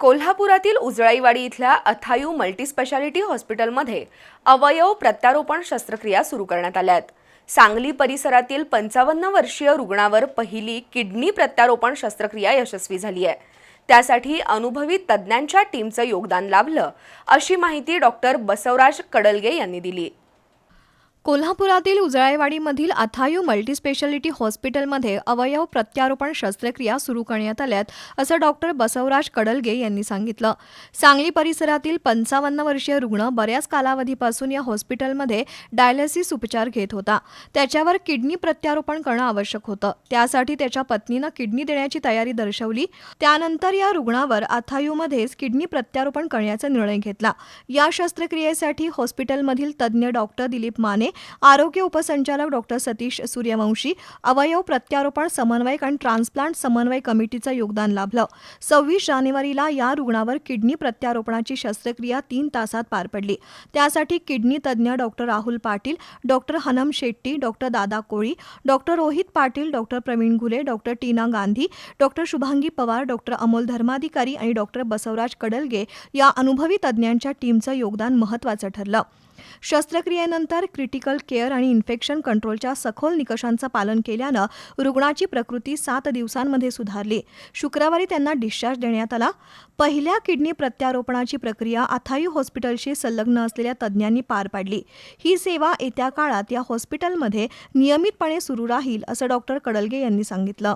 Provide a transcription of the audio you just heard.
कोल्हापुरातील उजळाईवाडी इथल्या अथायू मल्टीस्पेशालिटी हॉस्पिटलमध्ये अवयव प्रत्यारोपण शस्त्रक्रिया सुरू करण्यात आल्या आहेत. सांगली परिसरातील पंचावन्न वर्षीय रुग्णावर पहिली किडनी प्रत्यारोपण शस्त्रक्रिया यशस्वी झाली आहे. त्यासाठी अनुभवी तज्ज्ञांच्या टीमचं योगदान लाभलं अशी माहिती डॉक्टर बसवराज कडलगे यांनी दिली. कोल्हापुरातील उजळाईवाडीमधील अथायू मल्टीस्पेशालिटी हॉस्पिटलमध्ये अवयव प्रत्यारोपण शस्त्रक्रिया सुरू करण्यात आल्यात असं डॉक्टर बसवराज कडलगे यांनी सांगितलं. सांगली परिसरातील पंचावन्न वर्षीय रुग्ण बऱ्याच कालावधीपासून या हॉस्पिटलमध्ये डायलिसिस उपचार घेत होता. त्याच्यावर किडनी प्रत्यारोपण करणं आवश्यक होतं. त्यासाठी त्याच्या पत्नीनं किडनी देण्याची तयारी दर्शवली. त्यानंतर या रुग्णावर अथायूमध्येच किडनी प्रत्यारोपण करण्याचा निर्णय घेतला. या शस्त्रक्रियेसाठी हॉस्पिटलमधील तज्ज्ञ डॉक्टर दिलीप माने आरोग्य उपसंचालक डॉक्टर सतीश सूर्यवंशी अवयव प्रत्यारोपण समन्वयक आणि ट्रान्सप्लांट समन्वय कमिटीचं योगदान लाभलं. सव्वीस जानेवारीला या रुग्णावर किडनी प्रत्यारोपणाची शस्त्रक्रिया तीन तासात पार पडली. त्यासाठी किडनी तज्ज्ञ doctor Rahul Patil doctor Hanam Shetty doctor Dada Koli doctor Rohit Patil doctor Pravin Ghule doctor Tina Gandhi doctor Shubhangi Pawar doctor Amol Dharmadhikari आणि डॉक्टर बसवराज कडलगे या अनुभवी तज्ज्ञांच्या टीमचं योगदान महत्त्वाचं ठरलं. शस्त्रक्रियेनंतर क्रिटिकल केअर आणि इन्फेक्शन कंट्रोलच्या सखोल निकषांचं पालन केल्यानं रुग्णाची प्रकृती सात दिवसांमध्ये सुधारली. शुक्रवारी त्यांना डिस्चार्ज देण्यात आला. पहिल्या किडनी प्रत्यारोपणाची प्रक्रिया अथायू हॉस्पिटलशी संलग्न असलेल्या तज्ज्ञांनी पार पाडली. ही सेवा येत्या काळात या हॉस्पिटलमध्ये नियमितपणे सुरू राहील असं डॉक्टर कडलगे यांनी सांगितलं.